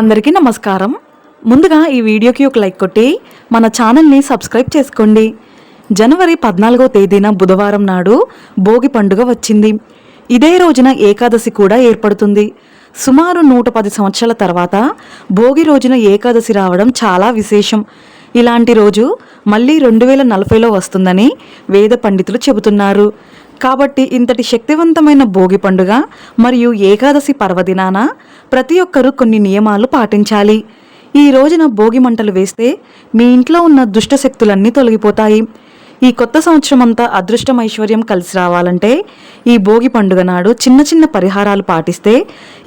అందరికీ నమస్కారం. ముందుగా ఈ వీడియోకి ఒక లైక్ కొట్టి మన ఛానల్ని సబ్స్క్రైబ్ చేసుకోండి. జనవరి పద్నాలుగో తేదీన బుధవారం నాడు భోగి పండుగ వచ్చింది. ఇదే రోజున ఏకాదశి కూడా ఏర్పడుతుంది. సుమారు నూట పది సంవత్సరాల తర్వాత భోగి రోజున ఏకాదశి రావడం చాలా విశేషం. ఇలాంటి రోజు మళ్ళీ రెండు వేల నలభైలో వస్తుందని వేద పండితులు చెబుతున్నారు. కాబట్టి ఇంతటి శక్తివంతమైన భోగి పండుగ మరియు ఏకాదశి పర్వదినాన ప్రతి ఒక్కరూ కొన్ని నియమాలు పాటించాలి. ఈ రోజున భోగి మంటలు వేస్తే మీ ఇంట్లో ఉన్న దుష్ట శక్తులన్నీ తొలగిపోతాయి. ఈ కొత్త సంవత్సరం అంతా అదృష్టం ఐశ్వర్యం కలిసి రావాలంటే ఈ భోగి పండుగ నాడు చిన్న చిన్న పరిహారాలు పాటిస్తే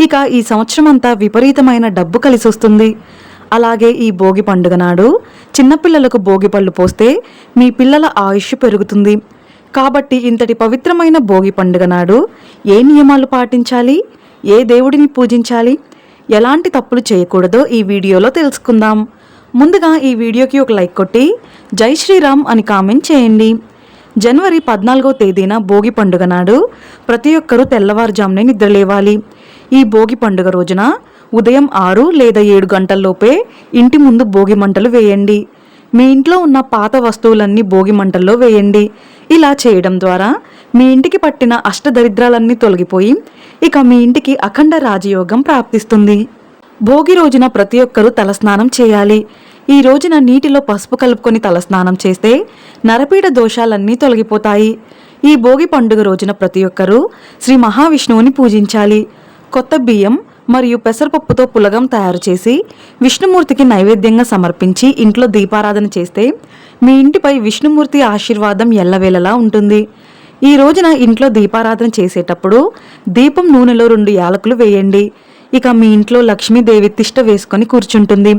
ఇక ఈ సంవత్సరం అంతా విపరీతమైన డబ్బు కలిసి వస్తుంది. అలాగే ఈ భోగి పండుగ నాడు చిన్నపిల్లలకు భోగి పళ్ళు పోస్తే మీ పిల్లల ఆయుష్ పెరుగుతుంది. కాబట్టి ఇంతటి పవిత్రమైన భోగి పండుగ నాడు ఏ నియమాలు పాటించాలి? ఏ దేవుడిని పూజించాలి? ఎలాంటి తప్పులు చేయకూడదో ఈ వీడియోలో తెలుసుకుందాం. ముందుగా ఈ వీడియోకి ఒక లైక్ కొట్టి జై శ్రీరామ్ అని కామెంట్ చేయండి. జనవరి పద్నాలుగో తేదీన భోగి పండుగ నాడు ప్రతి ఒక్కరూ తెల్లవారుజామునే నిద్రలేవాలి. ఈ భోగి పండుగ రోజున ఉదయం ఆరు లేదా ఏడు గంటల్లోపే ఇంటి ముందు భోగి మంటలు వేయండి. మీ ఇంట్లో ఉన్న పాత వస్తువులన్నీ భోగి మంటల్లో వేయండి. ఇలా చేయడం ద్వారా మీ ఇంటికి పట్టిన అష్టదరిద్రాలన్నీ తొలగిపోయి ఇక మీ ఇంటికి అఖండ రాజయోగం ప్రాప్తిస్తుంది. భోగి రోజున ప్రతి ఒక్కరూ తలస్నానం చేయాలి. ఈ రోజున నీటిలో పసుపు కలుపుకొని తలస్నానం చేస్తే నరపీడ దోషాలన్నీ తొలగిపోతాయి. ఈ భోగి పండుగ రోజున ప్రతి ఒక్కరూ శ్రీ మహావిష్ణువుని పూజించాలి. కొత్త బియ్యం మరియు పెసరపప్పుతో పులగం తయారు చేసి విష్ణుమూర్తికి నైవేద్యంగా సమర్పించి ఇంట్లో దీపారాధన చేస్తే మీ ఇంటిపై విష్ణుమూర్తి ఆశీర్వాదం ఎల్లవేళలా ఉంటుంది. ఈ రోజున ఇంట్లో దీపారాధన చేసేటప్పుడు దీపం నూనెలో రెండు యాలకులు వేయండి. ఇక మీ ఇంట్లో లక్ష్మీదేవి తిష్ట వేసుకొని కూర్చుంటుంది.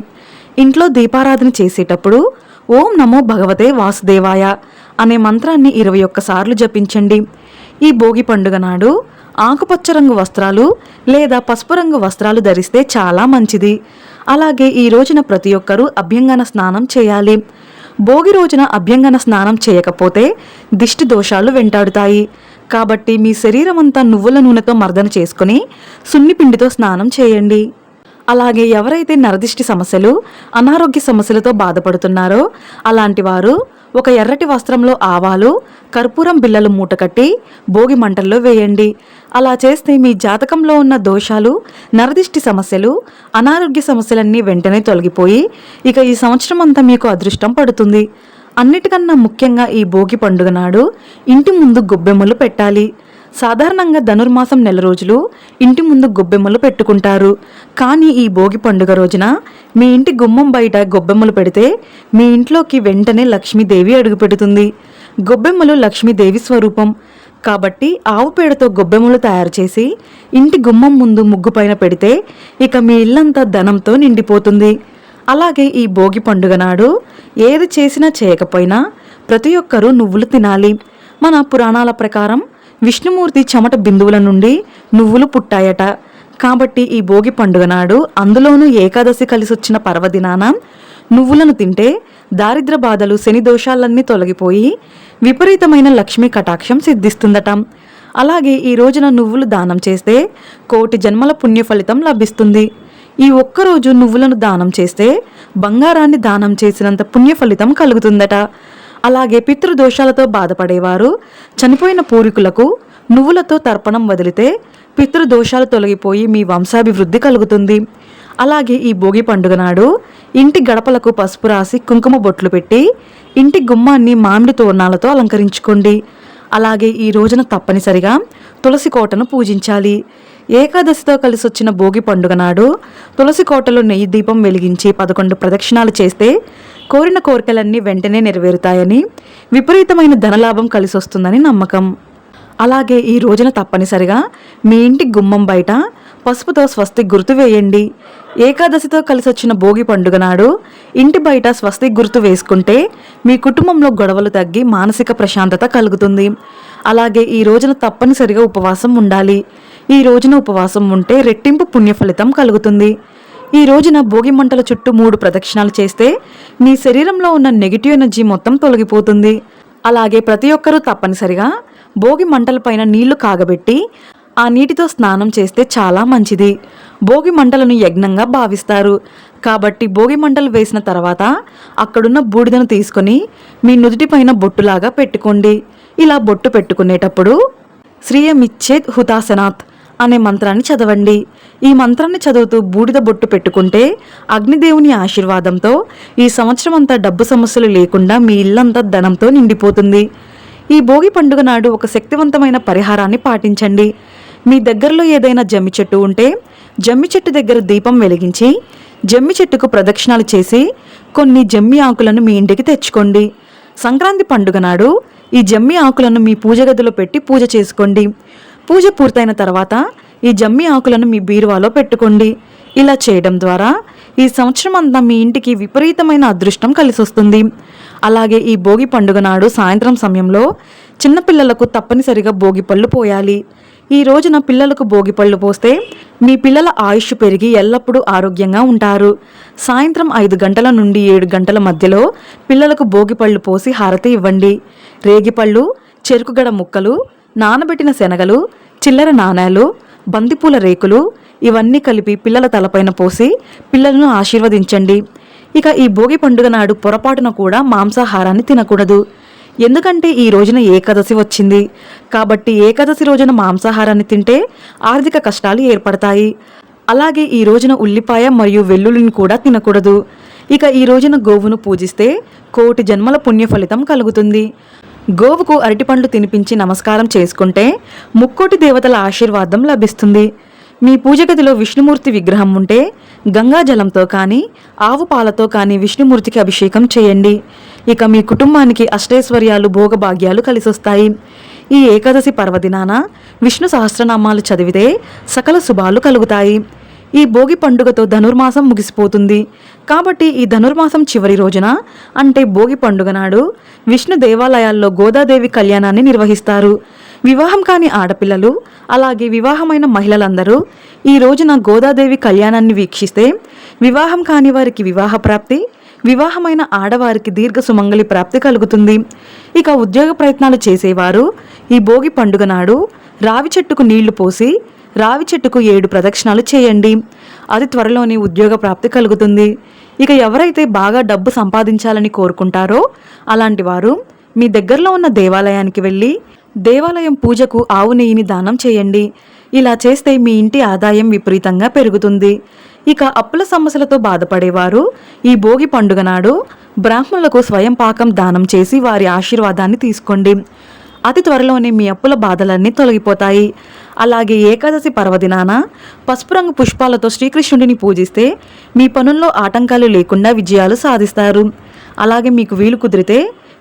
ఇంట్లో దీపారాధన చేసేటప్పుడు ఓం నమో భగవతే వాసుదేవాయ అనే మంత్రాన్ని ఇరవై ఒక్కసార్లు జపించండి. ఈ భోగి పండుగ నాడు ఆకుపచ్చ రంగు వస్త్రాలు లేదా పసుపు రంగు వస్త్రాలు ధరిస్తే చాలా మంచిది. అలాగే ఈ రోజున ప్రతి ఒక్కరూ అభ్యంగన స్నానం చేయాలి. భోగి రోజున అభ్యంగన స్నానం చేయకపోతే దిష్టి దోషాలు వెంటాడుతాయి. కాబట్టి మీ శరీరం అంతా నువ్వుల నూనెతో మర్దన చేసుకుని సున్నిపిండితో స్నానం చేయండి. అలాగే ఎవరైతే నరదిష్టి సమస్యలు అనారోగ్య సమస్యలతో బాధపడుతున్నారో అలాంటి వారు ఒక ఎర్రటి వస్త్రంలో ఆవాలు కర్పూరం బిళ్ళలు మూటకట్టి భోగి మంటల్లో వేయండి. అలా చేస్తే మీ జాతకంలో ఉన్న దోషాలు నరదిష్టి సమస్యలు అనారోగ్య సమస్యలన్నీ వెంటనే తొలగిపోయి ఇక ఈ సంవత్సరం అంతా మీకు అదృష్టం పడుతుంది. అన్నిటికన్నా ముఖ్యంగా ఈ భోగి పండుగ నాడు ఇంటి ముందు గొబ్బెమ్మలు పెట్టాలి. సాధారణంగా ధనుర్మాసం నెల రోజులు ఇంటి ముందు గొబ్బెమ్మలు పెట్టుకుంటారు. కానీ ఈ భోగి పండుగ రోజున మీ ఇంటి గుమ్మం బయట గొబ్బెమ్మలు పెడితే మీ ఇంట్లోకి వెంటనే లక్ష్మీదేవి అడుగుపెడుతుంది. గొబ్బెమ్మలు లక్ష్మీదేవి స్వరూపం. కాబట్టి ఆవు పేడతో గొబ్బెమ్మలు తయారు చేసి ఇంటి గుమ్మం ముందు ముగ్గు పైన పెడితే ఇక మీ ఇల్లంతా ధనంతో నిండిపోతుంది. అలాగే ఈ భోగి పండుగ నాడు ఏది చేసినా చేయకపోయినా ప్రతి ఒక్కరూ నువ్వులు తినాలి. మన పురాణాల ప్రకారం విష్ణుమూర్తి చెమట బిందువుల నుండి నువ్వులు పుట్టాయట. కాబట్టి ఈ భోగి పండుగ నాడు అందులోనూ ఏకాదశి కలిసొచ్చిన పర్వదినాన నువ్వులను తింటే దారిద్ర బాధలు శని దోషాలన్నీ తొలగిపోయి విపరీతమైన లక్ష్మీ కటాక్షం సిద్ధిస్తుందట. అలాగే ఈ రోజున నువ్వులు దానం చేస్తే కోటి జన్మల పుణ్య ఫలితం లభిస్తుంది. ఈ ఒక్కరోజు నువ్వులను దానం చేస్తే బంగారాన్ని దానం చేసినంత పుణ్య ఫలితం కలుగుతుందట. అలాగే పితృదోషాలతో బాధపడేవారు చనిపోయిన పూర్వీకులకు నువ్వులతో తర్పణం వదిలితే పితృదోషాలు తొలగిపోయి మీ వంశాభివృద్ధి కలుగుతుంది. అలాగే ఈ భోగి పండుగ నాడు ఇంటి గడపలకు పసుపు రాసి కుంకుమ బొట్లు పెట్టి ఇంటి గుమ్మాన్ని మామిడి తోరణాలతో అలంకరించుకోండి. అలాగే ఈ రోజున తప్పనిసరిగా తులసి కోటను పూజించాలి. ఏకాదశితో కలిసి వచ్చిన భోగి పండుగ నాడు తులసి కోటలో నెయ్యి దీపం వెలిగించి పదకొండు ప్రదక్షిణాలు చేస్తే కోరిన కోరికలన్నీ వెంటనే నెరవేరుతాయని విపరీతమైన ధనలాభం కలిసి వస్తుందని నమ్మకం. అలాగే ఈ రోజున తప్పనిసరిగా మీ ఇంటి గుమ్మం బయట పసుపుతో స్వస్తి గుర్తు వేయండి. ఏకాదశితో కలిసి వచ్చిన భోగి పండుగ నాడు ఇంటి బయట స్వస్తి గుర్తు వేసుకుంటే మీ కుటుంబంలో గొడవలు తగ్గి మానసిక ప్రశాంతత కలుగుతుంది. అలాగే ఈ రోజున తప్పనిసరిగా ఉపవాసం ఉండాలి. ఈ రోజున ఉపవాసం ఉంటే రెట్టింపు పుణ్యఫలితం కలుగుతుంది. ఈ రోజున భోగి మంటల చుట్టూ మూడు ప్రదక్షిణాలు చేస్తే మీ శరీరంలో ఉన్న నెగిటివ్ ఎనర్జీ మొత్తం తొలగిపోతుంది. అలాగే ప్రతి ఒక్కరూ తప్పనిసరిగా భోగి మంటలపైన నీళ్ళు కాగబెట్టి ఆ నీటితో స్నానం చేస్తే చాలా మంచిది. భోగి మంటలను యజ్ఞంగా భావిస్తారు. కాబట్టి భోగి మంటలు వేసిన తర్వాత అక్కడున్న బూడిదను తీసుకొని మీ నుదుటిపైన బొట్టులాగా పెట్టుకోండి. ఇలా బొట్టు పెట్టుకునేటప్పుడు శ్రీయమిచ్చేద్ హుతాసనాథ్ అనే మంత్రాన్ని చదవండి. ఈ మంత్రాన్ని చదువుతూ బూడిద బొట్టు పెట్టుకుంటే అగ్నిదేవుని ఆశీర్వాదంతో ఈ సంవత్సరం అంతా డబ్బు సమస్యలు లేకుండా మీ ఇల్లంతా ధనంతో నిండిపోతుంది. ఈ భోగి పండుగ నాడు ఒక శక్తివంతమైన పరిహారాన్ని పాటించండి. మీ దగ్గరలో ఏదైనా జమ్మి చెట్టు ఉంటే జమ్మి చెట్టు దగ్గర దీపం వెలిగించి జమ్మి చెట్టుకు ప్రదక్షిణాలు చేసి కొన్ని జమ్మి ఆకులను మీ ఇంటికి తెచ్చుకోండి. సంక్రాంతి పండుగ నాడు ఈ జమ్మి ఆకులను మీ పూజ గదిలో పెట్టి పూజ చేసుకోండి. పూజ పూర్తయిన తర్వాత ఈ జమ్మి ఆకులను మీ బీరువాలో పెట్టుకోండి. ఇలా చేయడం ద్వారా ఈ సంవత్సరం అంతా మీ ఇంటికి విపరీతమైన అదృష్టం కలిసి వస్తుంది అలాగే ఈ భోగి పండుగ నాడు సాయంత్రం సమయంలో చిన్నపిల్లలకు తప్పనిసరిగా భోగి పళ్ళు పోయాలి. ఈ రోజున పిల్లలకు భోగి పళ్ళు పోస్తే మీ పిల్లల ఆయుష్ పెరిగి ఎల్లప్పుడూ ఆరోగ్యంగా ఉంటారు. సాయంత్రం ఐదు గంటల నుండి ఏడు గంటల మధ్యలో పిల్లలకు భోగిపళ్ళు పోసి హారతి ఇవ్వండి. రేగిపళ్ళు చెరుకుగడ ముక్కలు నానబెట్టిన శనగలు చిల్లర నాణేలు బంతిపూల రేకులు ఇవన్నీ కలిపి పిల్లల తలపైన పోసి పిల్లలను ఆశీర్వదించండి. ఇక ఈ భోగి పండుగ నాడు పొరపాటున కూడా మాంసాహారాన్ని తినకూడదు. ఎందుకంటే ఈ రోజున ఏకాదశి వచ్చింది. కాబట్టి ఏకాదశి రోజున మాంసాహారాన్ని తింటే ఆర్థిక కష్టాలు ఏర్పడతాయి. అలాగే ఈ రోజున ఉల్లిపాయ మరియు వెల్లుల్లిని కూడా తినకూడదు. ఇక ఈ రోజున గోవును పూజిస్తే కోటి జన్మల పుణ్య ఫలితం కలుగుతుంది. గోవుకు అరటిపండ్లు తినిపించి నమస్కారం చేసుకుంటే ముక్కోటి దేవతల ఆశీర్వాదం లభిస్తుంది. మీ పూజగదిలో విష్ణుమూర్తి విగ్రహం ఉంటే గంగాజలంతో కానీ ఆవు పాలతో కానీ విష్ణుమూర్తికి అభిషేకం చేయండి. ఇక మీ కుటుంబానికి అష్టైశ్వర్యాలు భోగభాగ్యాలు కలిసొస్తాయి. ఈ ఏకాదశి పర్వదినాన విష్ణు సహస్రనామాలు చదివితే సకల శుభాలు కలుగుతాయి. ఈ భోగి పండుగతో ధనుర్మాసం ముగిసిపోతుంది. కాబట్టి ఈ ధనుర్మాసం చివరి రోజున అంటే భోగి పండుగ నాడు విష్ణు దేవాలయాల్లో గోదాదేవి కళ్యాణాన్ని నిర్వహిస్తారు. వివాహం కాని ఆడపిల్లలు అలాగే వివాహమైన మహిళలందరూ ఈ రోజున గోదాదేవి కళ్యాణాన్ని వీక్షిస్తే వివాహం కాని వారికి వివాహ ప్రాప్తి వివాహమైన ఆడవారికి దీర్ఘ సుమంగళి ప్రాప్తి కలుగుతుంది. ఇక ఉద్యోగ ప్రయత్నాలు చేసేవారు ఈ భోగి పండుగ నాడు రావి చెట్టుకు నీళ్ళు పోసి రావి చెట్టుకు ఏడు ప్రదక్షిణాలు చేయండి. అది త్వరలోనే ఉద్యోగ ప్రాప్తి కలుగుతుంది. ఇక ఎవరైతే బాగా డబ్బు సంపాదించాలని కోరుకుంటారో అలాంటి వారు మీ దగ్గరలో ఉన్న దేవాలయానికి వెళ్ళి దేవాలయం పూజకు ఆవు నెయ్యిని దానం చేయండి. ఇలా చేస్తే మీ ఇంటి ఆదాయం విపరీతంగా పెరుగుతుంది. ఇక అప్పుల సమస్యలతో బాధపడేవారు ఈ భోగి పండుగ నాడు బ్రాహ్మణులకు స్వయం పాకం దానం చేసి వారి ఆశీర్వాదాన్ని తీసుకోండి. అతి త్వరలోనే మీ అప్పుల బాధలన్నీ తొలగిపోతాయి. అలాగే ఏకాదశి పర్వదినాన పసుపు రంగు పుష్పాలతో శ్రీకృష్ణుడిని పూజిస్తే మీ పనుల్లో ఆటంకాలు లేకుండా విజయాలు సాధిస్తారు. అలాగే మీకు వీలు కుదిరితే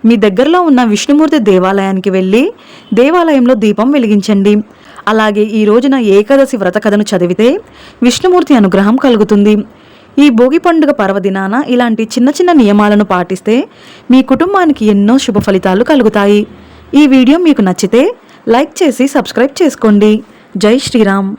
మీ దగ్గరలో ఉన్న విష్ణుమూర్తి దేవాలయానికి వెళ్ళి దేవాలయంలో దీపం వెలిగించండి. అలాగే ఈ రోజున ఏకాదశి వ్రత కథను చదివితే విష్ణుమూర్తి అనుగ్రహం కలుగుతుంది. ఈ భోగి పండుగ పర్వదినాన ఇలాంటి చిన్న చిన్న నియమాలను పాటిస్తే మీ కుటుంబానికి ఎన్నో శుభ ఫలితాలు కలుగుతాయి. ఈ వీడియో మీకు నచ్చితే లైక్ చేసి సబ్స్క్రైబ్ చేసుకోండి. జై శ్రీరామ్.